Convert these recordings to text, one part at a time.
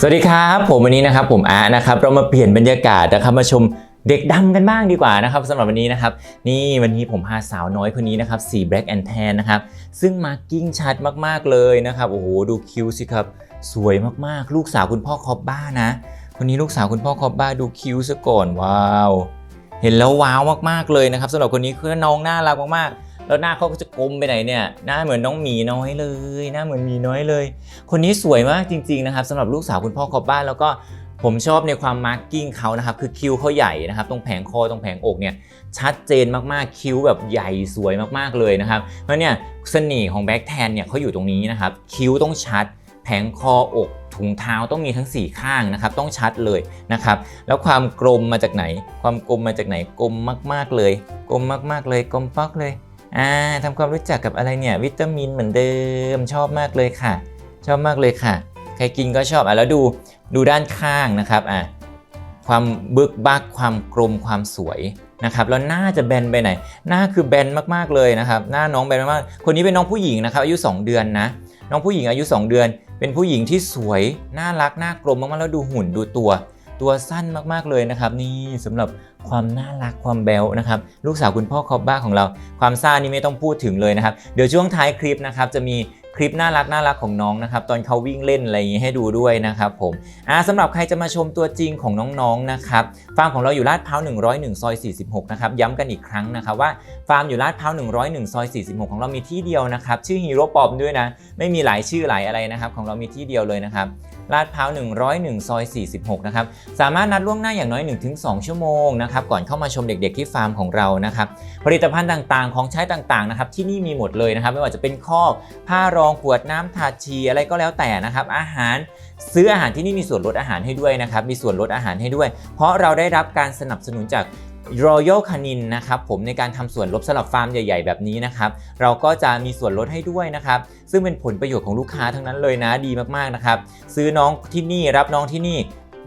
สวัสดีครับ ผมวันนี้นะครับผมอาร์นะครับเรามาเปลี่ยนบรรยากาศนะครับมาชมเด็กดังกันบ้างดีกว่านะครับสำหรับวันนี้นะครับ นี่วันนี้ผมพาสาวน้อยคนนี้นะครับสี black and tan นะครับซึ่งมาร์กิ้งชัดมากๆเลยนะครับโอ้โหดูคิ้วสิครับ สวยมากๆ ลูกสาวคุณพ่อคอบบ้านะคนนี้ลูกสาวคุณพ่อคอบบ้าดูคิ้วซะก่อนว้าว เห็นแล้วว้าวมากๆเลยนะครับสำหรับคนนี้คือน้องน่ารักมากๆ แล้วหน้าเขาก็จะกลมไปไหนเนี่ยหน้าเหมือนน้องหมีน้อยเลย หน้าเหมือนหมีน้อยเลย คนนี้สวยมากจริงๆนะครับสำหรับลูกสาวคุณพ่อคอบบ้านแล้วก็ผมชอบในความมาร์กกิ้งเขานะครับ คือคิ้วเขาใหญ่นะครับ ตรงแผงคอตรงแผงอกเนี่ยชัดเจนมากๆ คิ้วแบบใหญ่สวยมากๆเลยนะครับ เพราะเนี่ยเสน่ห์ของแบ็กแทนเนี่ยเขาอยู่ตรงนี้นะครับ คิ้วต้องชัด แผงคออกถุงเท้าต้องมีทั้ง 4 ข้างนะครับ ต้องชัดเลยนะครับ แล้วความกลมมาจากไหน ความกลมมาจากไหนกลมมาก ๆเลย กลมมากๆเลยกลมป๊อกเลย อ่าทำความรู้จักกับอะไรเนี่ยวิตามินเหมือนเดิมชอบมากเลยค่ะ ชอบมากเลยค่ะ ใครกินก็ชอบอะแล้วดูดูด้านข้างนะครับอะความบึกบักความกลมความสวยนะครับแล้วหน้าจะแบนไปไหน หน้าคือแบนมากๆเลยนะครับ หน้าน้องแบนมากๆคนนี้เป็นน้องผู้หญิงนะครับอายุ 2 เดือนนะน้องผู้หญิงอายุ 2 เดือน เป็นผู้หญิงที่สวยน่ารักน่ากลมมากๆแล้วดูหุ่นดูตัว ตัวสั้นมากๆเลยนะครับ นี่สำหรับ ความน่ารักความแบลนะครับลูกสาวคุณพ่อคอบบ้าของเรา ความซ่านี่ไม่ต้องพูดถึงเลยนะครับเดี๋ยวช่วงท้ายคลิปนะครับจะมีคลิปน่ารักน่ารักของน้องนะครับตอนเขาวิ่งเล่นอะไรอย่างนี้ให้ดูด้วยนะครับผมอ่าสำหรับใครจะมาชมตัวจริงของน้องๆนะครับฟาร์มของเราอยู่ลาดพร้าว101ซอย46นะครับย้ำกันอีกครั้งนะครับว่าฟาร์มอยู่ลาดพร้าว101ซอย46 ของเรามีที่เดียวนะครับชื่อฮีโร่ปอมด้วยนะไม่มีหลายชื่อหลายอะไรนะครับของเรามีที่เดียวเลยนะครับ ลาดพร้าว 101 ซอย 46 นะครับ สามารถนัดล่วงหน้าอย่างน้อย 1-2 ชั่วโมงนะครับ ก่อนเข้ามาชมเด็กๆที่ฟาร์มของเรานะครับ ผลิตภัณฑ์ต่างๆ ของใช้ต่างๆ นะครับ ที่นี่มีหมดเลยนะครับ ไม่ว่าจะเป็นข้อกผ้ารองขวดน้ำถาดชีอะไรก็แล้วแต่นะครับ อาหารซื้ออาหารที่นี่มีส่วนลดอาหารให้ด้วยนะครับ มีส่วนลดอาหารให้ด้วย เพราะเราได้รับการสนับสนุนจาก Royal Canin นะครับผมในการทำส่วนลดสำหรับฟาร์มใหญ่ ๆ แบบนี้นะครับเราก็จะมีส่วนลดให้ด้วยนะครับซึ่งเป็นผลประโยชน์ของลูกค้าทั้งนั้นเลยนะดีมากๆนะครับซื้อน้องที่นี่รับน้องที่นี่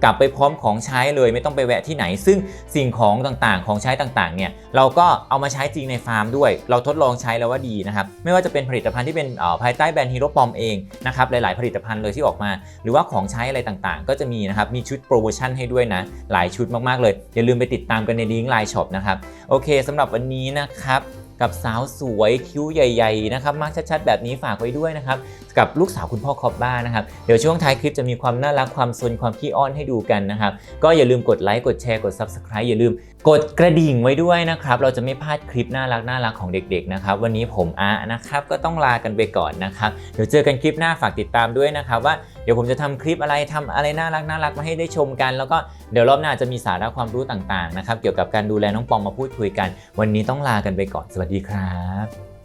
กลับไปพร้อมของใช้เลยไม่ต้องไปแวะที่ไหน ซึ่งสิ่งของต่างๆ ของใช้ต่างๆเนี่ยเราก็เอามาใช้จริงในฟาร์มด้วย เราทดลองใช้แล้วว่าดีนะครับไม่ว่าจะเป็นผลิตภัณฑ์ที่เป็นภายใต้แบรนด์ฮีโร่ปอมเองนะครับหลายๆ ผลิตภัณฑ์เลยที่ออกมา หรือว่าของใช้อะไรต่างๆ ก็จะมีนะครับมีชุดโปรโมชั่นให้ด้วยนะหลายชุดมากๆเลยอย่าลืมไปติดตามกันในลิงก์ไลน์ช็อปนะครับโอเคสำหรับวันนี้นะครับ กับสาวสวยคิ้วใหญ่ๆนะครับมาร์กชัดๆ แบบนี้ฝากไว้ด้วยนะครับกับลูกสาวคุณพ่อคอบบ้านะครับเดี๋ยวช่วงท้ายคลิปจะมีความน่ารักความซนความขี้อ้อนให้ดูกันนะครับก็อย่าลืมกดไลค์กดแชร์กด Subscribe อย่าลืมกดกระดิ่งไว้ด้วยนะครับเราจะไม่พลาดคลิปน่ารักน่ารักของเด็กๆนะครับวันนี้ผมอานะครับก็ต้องลากันไปก่อนนะครับเดี๋ยวเจอกันคลิปหน้าฝากติดตามด้วยนะครับว่า ดี๋ยวผมจะทำคลิปอะไรทำอะไรน่ารักน่ารักมาให้ได้ชมกัน แล้วก็เดี๋ยวรอบหน้าจะมีสาระความรู้ต่างๆนะครับเกี่ยวกับการดูแลน้องปอมมาพูดคุยกัน วันนี้ต้องลากันไปก่อนสวัสดีครับ